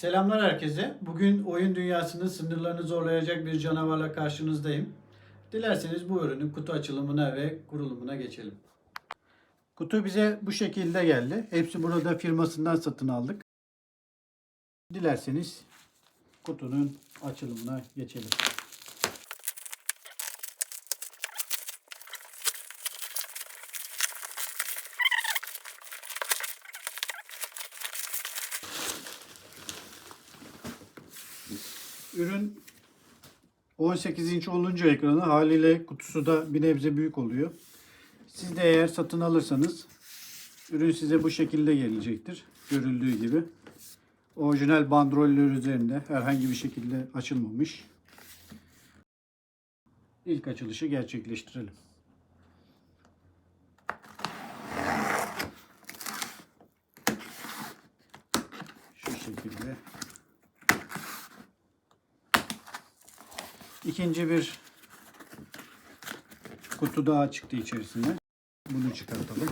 Selamlar herkese. Bugün oyun dünyasının sınırlarını zorlayacak bir canavarla karşınızdayım. Dilerseniz bu ürünün kutu açılımına ve kurulumuna geçelim. Kutu bize bu şekilde geldi. Hepsi burada firmasından satın aldık. Dilerseniz kutunun açılımına geçelim. Ürün 18 inç olunca ekranı haliyle kutusu da bir nebze büyük oluyor. Siz de eğer satın alırsanız ürün size bu şekilde gelecektir. Görüldüğü gibi. Orijinal bandroller üzerinde herhangi bir şekilde açılmamış. İlk açılışı gerçekleştirelim. Şu şekilde. İkinci bir kutu daha çıktı içerisinde. Bunu çıkartalım.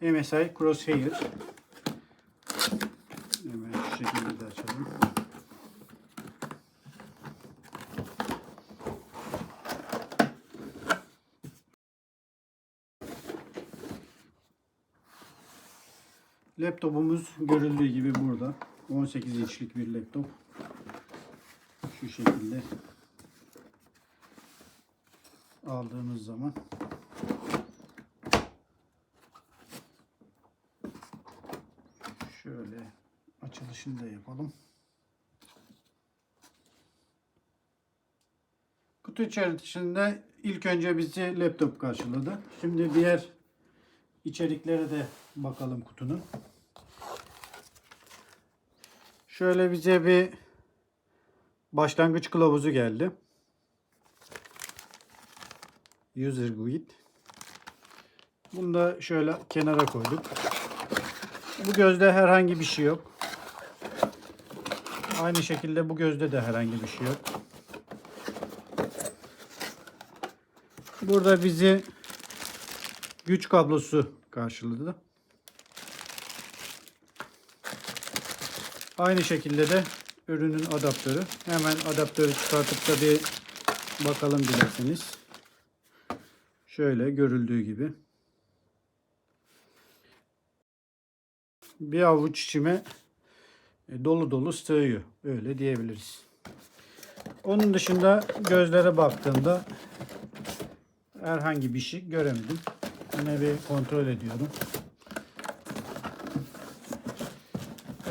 MSI Crosshair. Hemen şu şekilde de açalım. Laptopumuz görüldüğü gibi burada. 18 inçlik bir laptop. Şu şekilde aldığımız zaman şöyle açılışını da yapalım. Kutu içerisinde ilk önce bizi laptop karşıladı. Şimdi diğer içeriklere de bakalım kutunun. Şöyle bize bir başlangıç kılavuzu geldi. User Guide. Bunu da şöyle kenara koyduk. Bu gözde herhangi bir şey yok. Aynı şekilde bu gözde de herhangi bir şey yok. Burada bizi güç kablosu karşıladı. Aynı şekilde de ürünün adaptörü. Hemen adaptörü çıkartıp da bir bakalım dilerseniz. Şöyle görüldüğü gibi. Bir avuç içime e, dolu dolu sığıyor. Öyle diyebiliriz. Onun dışında gözlere baktığımda herhangi bir şey göremedim. Yine bir kontrol ediyorum.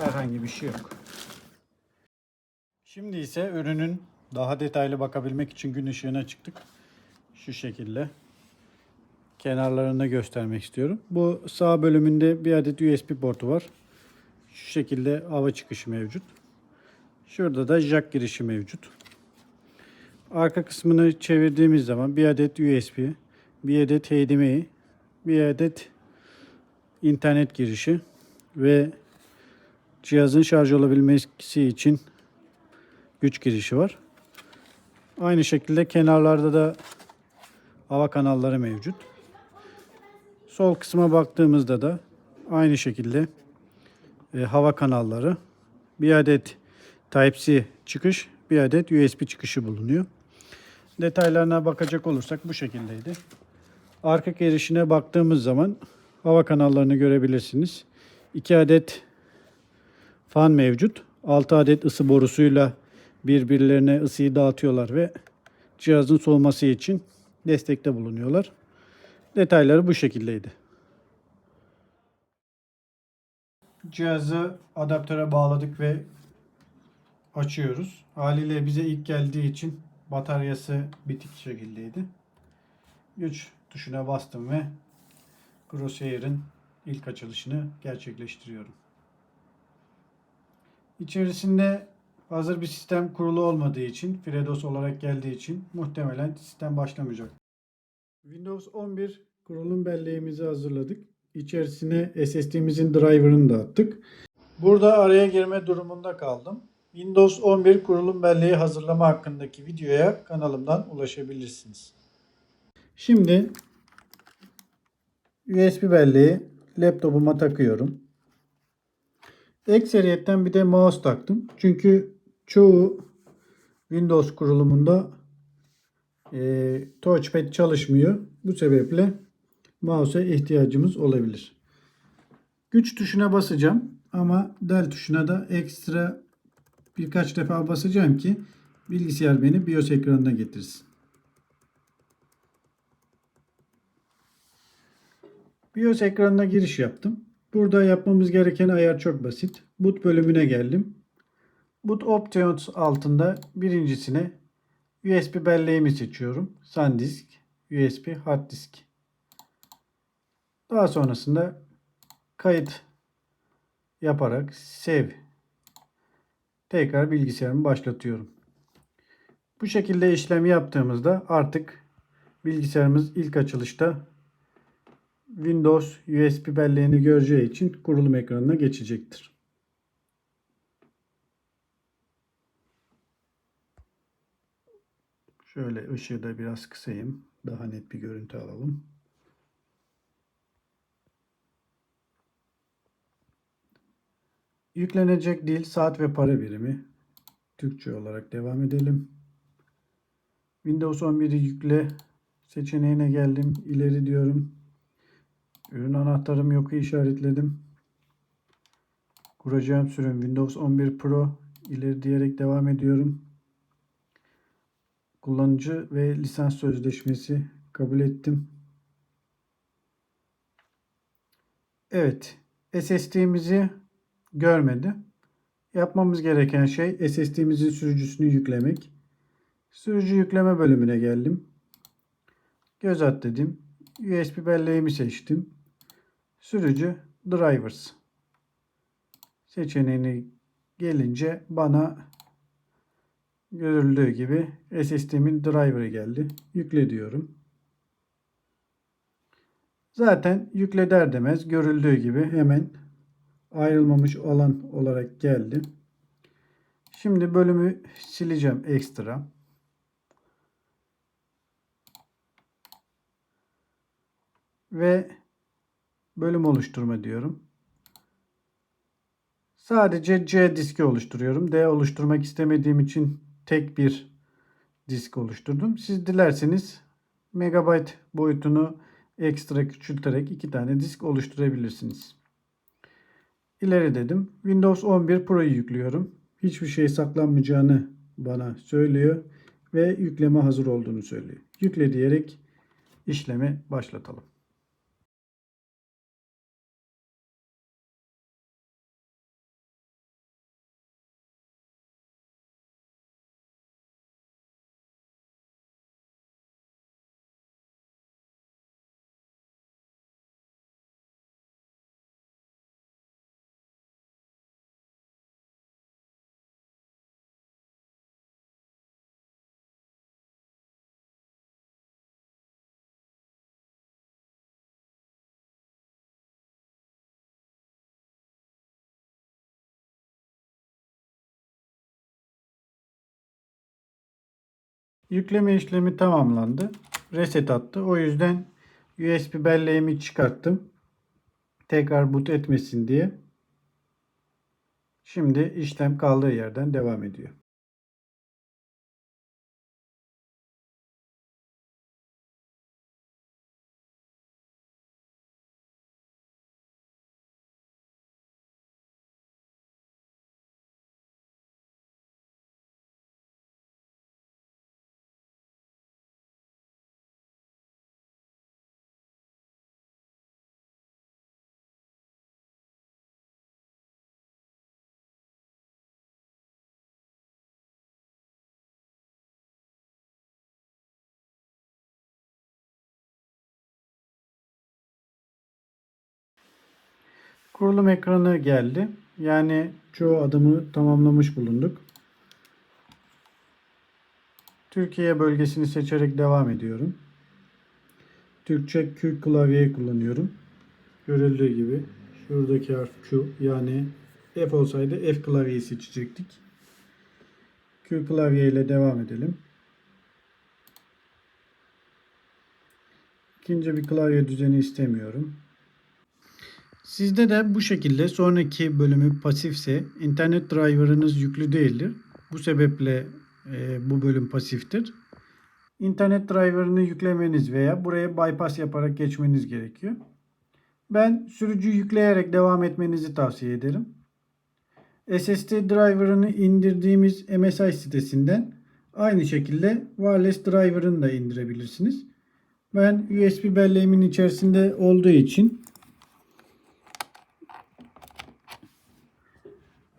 Herhangi bir şey yok. Şimdi ise ürünün daha detaylı bakabilmek için gün ışığına çıktık. Şu şekilde. Kenarlarını göstermek istiyorum. Bu sağ bölümünde bir adet USB portu var. Şu şekilde hava çıkışı mevcut. Şurada da jack girişi mevcut. Arka kısmını çevirdiğimiz zaman bir adet USB, bir adet HDMI, bir adet internet girişi ve cihazın şarj olabilmesi için güç girişi var. Aynı şekilde kenarlarda da hava kanalları mevcut. Sol kısma baktığımızda da aynı şekilde e, hava kanalları, bir adet Type-C çıkış, bir adet USB çıkışı bulunuyor. Detaylarına bakacak olursak bu şekildeydi. Arka girişine baktığımız zaman hava kanallarını görebilirsiniz. 2 adet fan mevcut. 6 adet ısı borusuyla birbirlerine ısıyı dağıtıyorlar ve cihazın soğuması için destekte bulunuyorlar. Detayları bu şekildeydi. Cihazı adaptöre bağladık ve açıyoruz. Haliyle bize ilk geldiği için bataryası bitik şekildeydi. Güç tuşuna bastım ve Crosshair'ın ilk açılışını gerçekleştiriyorum. İçerisinde hazır bir sistem kurulu olmadığı için, FreeDOS olarak geldiği için muhtemelen sistem başlamayacak. Windows 11 kurulum belleğimizi hazırladık. İçerisine SSD'mizin driver'ını da attık. Burada araya girme durumunda kaldım. Windows 11 kurulum belleği hazırlama hakkındaki videoya kanalımdan ulaşabilirsiniz. Şimdi USB belleği laptopuma takıyorum. Ekseriyetten bir de mouse taktım. Çünkü çoğu Windows kurulumunda e, touchpad çalışmıyor. Bu sebeple mouse'a ihtiyacımız olabilir. Güç tuşuna basacağım ama del tuşuna da ekstra birkaç defa basacağım ki bilgisayar beni BIOS ekranına getirsin. BIOS ekranına giriş yaptım. Burada yapmamız gereken ayar çok basit. Boot bölümüne geldim. Boot Options altında birincisine USB belleğimi seçiyorum. SanDisk, USB Hard Disk. Daha sonrasında kayıt yaparak save tekrar bilgisayarımı başlatıyorum. Bu şekilde işlemi yaptığımızda artık bilgisayarımız ilk açılışta Windows USB belleğini göreceği için kurulum ekranına geçecektir. Şöyle ışığı da biraz kısayım. Daha net bir görüntü alalım. Yüklenecek dil saat ve para birimi. Türkçe olarak devam edelim. Windows 11'i yükle seçeneğine geldim. İleri diyorum. Ürün anahtarım yoku işaretledim. Kuracağım sürüm Windows 11 Pro. İleri diyerek devam ediyorum. Kullanıcı ve lisans sözleşmesi kabul ettim. Evet. SSD'mizi görmedi. Yapmamız gereken şey SSD'mizin sürücüsünü yüklemek. Sürücü yükleme bölümüne geldim. Göz at dedim. USB belleğimi seçtim. Sürücü drivers seçeneğini gelince bana görüldüğü gibi SSD'min driver'ı geldi. Yükle diyorum. Zaten yükle der demez görüldüğü gibi hemen ayrılmamış olan olarak geldi. Şimdi bölümü sileceğim ekstra. Ve bölüm oluşturma diyorum. Sadece C diski oluşturuyorum. D oluşturmak istemediğim için tek bir disk oluşturdum. Siz dilerseniz megabyte boyutunu ekstra küçülterek iki tane disk oluşturabilirsiniz. İleri dedim. Windows 11 Pro'yu yüklüyorum. Hiçbir şey saklanmayacağını bana söylüyor ve yükleme hazır olduğunu söylüyor. Yükle diyerek işlemi başlatalım. Yükleme işlemi tamamlandı. Reset attı. O yüzden USB belleğimi çıkarttım. Tekrar boot etmesin diye. Şimdi işlem kaldığı yerden devam ediyor. Kurulum ekranı geldi. Yani çoğu adımı tamamlamış bulunduk. Türkiye bölgesini seçerek devam ediyorum. Türkçe Q klavyeyi kullanıyorum. Görüldüğü gibi şuradaki harf Q yani F olsaydı F klavyeyi seçecektik. Q klavye ile devam edelim. İkinci bir klavye düzeni istemiyorum. Sizde de bu şekilde sonraki bölümü pasifse internet driver'ınız yüklü değildir. Bu sebeple e, bu bölüm pasiftir. İnternet driver'ını yüklemeniz veya buraya bypass yaparak geçmeniz gerekiyor. Ben sürücü yükleyerek devam etmenizi tavsiye ederim. SSD driver'ını indirdiğimiz MSI sitesinden aynı şekilde wireless driver'ını da indirebilirsiniz. Ben USB belleğimin içerisinde olduğu için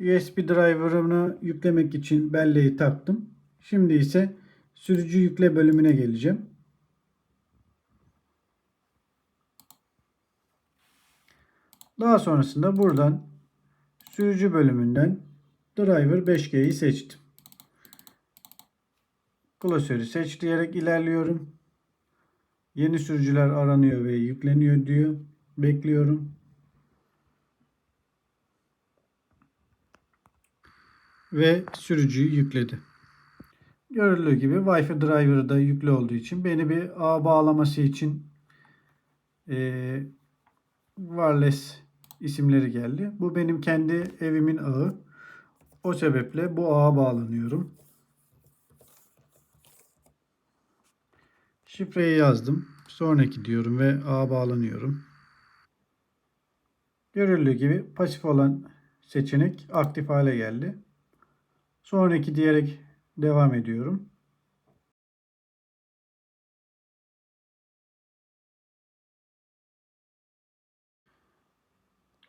USB driver'ını yüklemek için belleği taktım. Şimdi ise sürücü yükle bölümüne geleceğim. Daha sonrasında buradan sürücü bölümünden driver 5G'yi seçtim. Klasörü seç diyerek ilerliyorum. Yeni sürücüler aranıyor ve yükleniyor diyor. Bekliyorum. Ve sürücüyü yükledi. Görüldüğü gibi Wi-Fi driver'ı da yüklü olduğu için beni bir ağ bağlaması için e, wireless isimleri geldi. Bu benim kendi evimin ağı. O sebeple bu ağa bağlanıyorum. Şifreyi yazdım. Sonraki diyorum ve ağa bağlanıyorum. Görüldüğü gibi pasif olan seçenek aktif hale geldi. Sonraki diyerek devam ediyorum.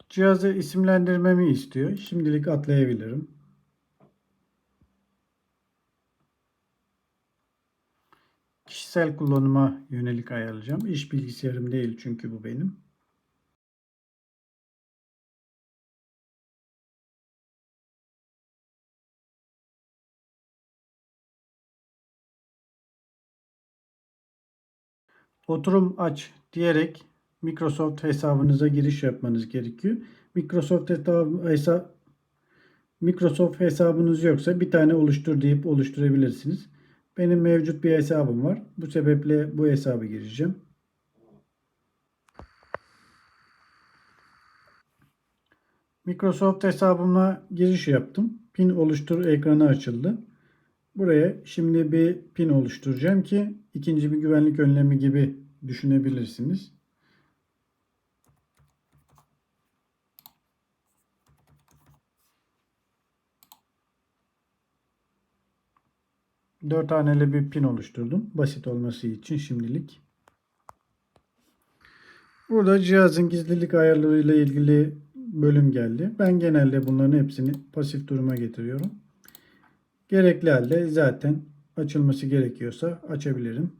Cihazı isimlendirmemi istiyor. Şimdilik atlayabilirim. Kişisel kullanıma yönelik ayarlayacağım. İş bilgisayarım değil çünkü bu benim. Oturum aç diyerek Microsoft hesabınıza giriş yapmanız gerekiyor. Microsoft hesabı, Microsoft hesabınız yoksa bir tane oluştur deyip oluşturabilirsiniz. Benim mevcut bir hesabım var. Bu sebeple bu hesabı gireceğim. Microsoft hesabıma giriş yaptım. Pin oluştur ekranı açıldı. Buraya şimdi bir pin oluşturacağım ki ikinci bir güvenlik önlemi gibi düşünebilirsiniz. Dört haneli bir pin oluşturdum. Basit olması için şimdilik. Burada cihazın gizlilik ayarlarıyla ilgili bölüm geldi. Ben genelde bunların hepsini pasif duruma getiriyorum. Gerekli halde zaten açılması gerekiyorsa açabilirim.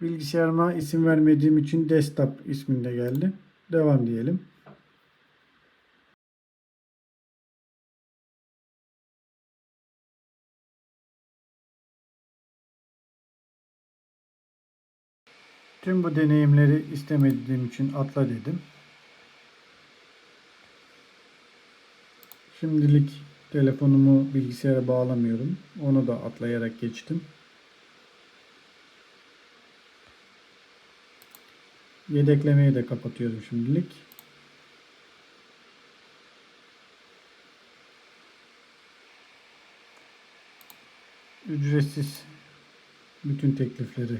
Bilgisayarıma isim vermediğim için desktop isminde geldi. Devam diyelim. Tüm bu deneyimleri istemediğim için atla dedim. Şimdilik telefonumu bilgisayara bağlamıyorum. Onu da atlayarak geçtim. Yedeklemeyi de kapatıyorum şimdilik. Ücretsiz bütün teklifleri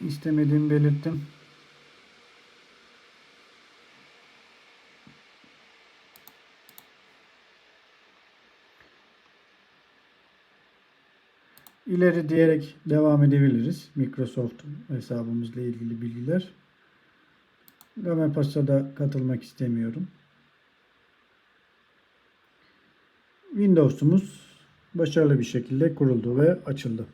istemediğimi belirttim. İleri diyerek devam edebiliriz. Microsoft hesabımızla ilgili bilgiler. Gamepas'a da katılmak istemiyorum. Windows'umuz başarılı bir şekilde kuruldu ve açıldı.